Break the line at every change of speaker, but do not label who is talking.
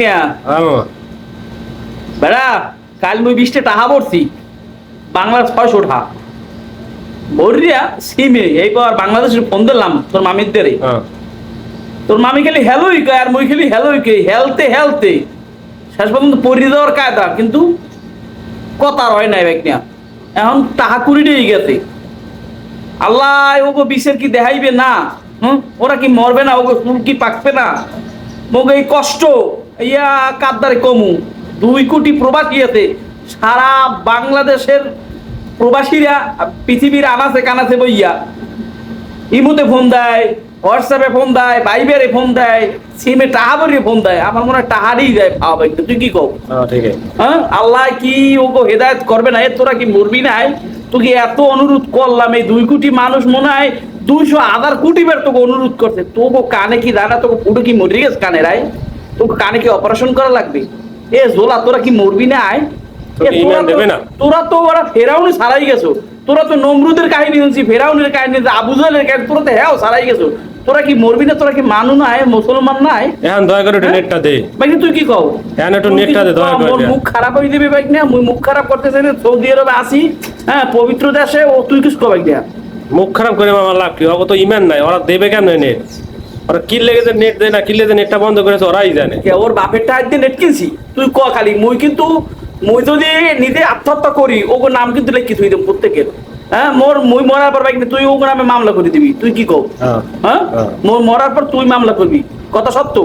নিয়া
হ্যাঁ মামা
বেড়া কাল মুই বিশটা টাকা পড়ছি। বাংলার ছয়শো টাকা বরিয়া সিমে এইবার বাংলাদেশের ফোন দিলাম তোর মামির দেরে। তোর মামি খালি হ্যালোই কয় আর মুই খালি হ্যালোই কে হেলতে হেলতে। শেষ পর্যন্ত পরি দেওয়ার কায়দা কিন্তু কথা হয় নাই ব্যাগ নিয়া এখন টাকা কুড়ি দিয়ে গেছে। আল্লাহ ওগো বিষের কি দেখাইবে না? হুম? ওরা কি মরবে না? ওগো চুল কি পাকবে না? মোগে এই কষ্ট ইয়া কাদ্দারে কমু। দুই কোটি প্রবাসী আছে। সারা বাংলাদেশের প্রবাসীরা পৃথিবীর আনাচে কানাচে বইয়া ইমুতে ফোন দেয় হোয়াটসঅ্যাপে ফোন দেয় ভাইবেরে ফোন দেয় সিমে টাহা ভরিয়ে ফোন দেয়। আমার মনে হয় টাহারই দেয় পাওয়া একটু তুই কি কও?
হ্যাঁ
হ্যাঁ? আল্লাহ কি ওকে হেদায়ত করবে না? এর তোরা কি মরবি নাই? তোকে এত অনুরোধ করলাম এই দুই কোটি মানুষ মনে হয় দুইশো আধার কোটি বার তোকে অনুরোধ করছে। তোকে কানে কি দাদা তোকে পুরো কি মরে গেছে কানে রাই তোকে কানে কি অপারেশন করা লাগবে? এ জোলা তোরা কি মরবি না আয়? তোরা তো-? তোরা ওরা ফেরাউনি সারাই গেছো। তোরা তো নমরুদের কাহিনী শুনছি ফেরাউনের কাহিনী শুনছি, আবু জাহেলের কাহিনী তোরা তো হ্যাঁ সারাই গেছো। তোরা কি মরবি না তোরা কি মানু নাই মুসলমান নাই
এখন দয়া করে একটু
হ্যাঁ?
নেটটা দে।
ভাই তুই কি কও?
এখন একটু নেটটা দে দয়া করে।
মুখ খারাপ হয়ে দিবি বাইক না মুই মুখ খারাপ করতেছে না সৌদি আরবে আসি হ্যাঁ পবিত্র দেশে ও তুই কিছু কবাই দিয়া
মুখ খারাপ করে মামা লাভ কি? ওরা তো ইমান নাই ওরা দেবে কেন নেট ওরা কি নেট দেয় না কি নেটটা বন্ধ করেছে ওরাই জানে।
কে ওর বাপেরটা একদিন নেট কিনছি। তুই ক খালি? মুই কিন্তু মুই যদি নিজে আত্মহত্যা করি ওগো নাম কিন্তু লেখি থুই দেব প্রত্যেকের। হ্যাঁ মোর মুই মরার পর কিন্তু তুই ওগো নামে মামলা করে দিবি। তুই কি কও?
হ্যাঁ।
হ্যাঁ?
হ্যাঁ।
মোর মরার পর তুই মামলা করবি। কথা সত্য?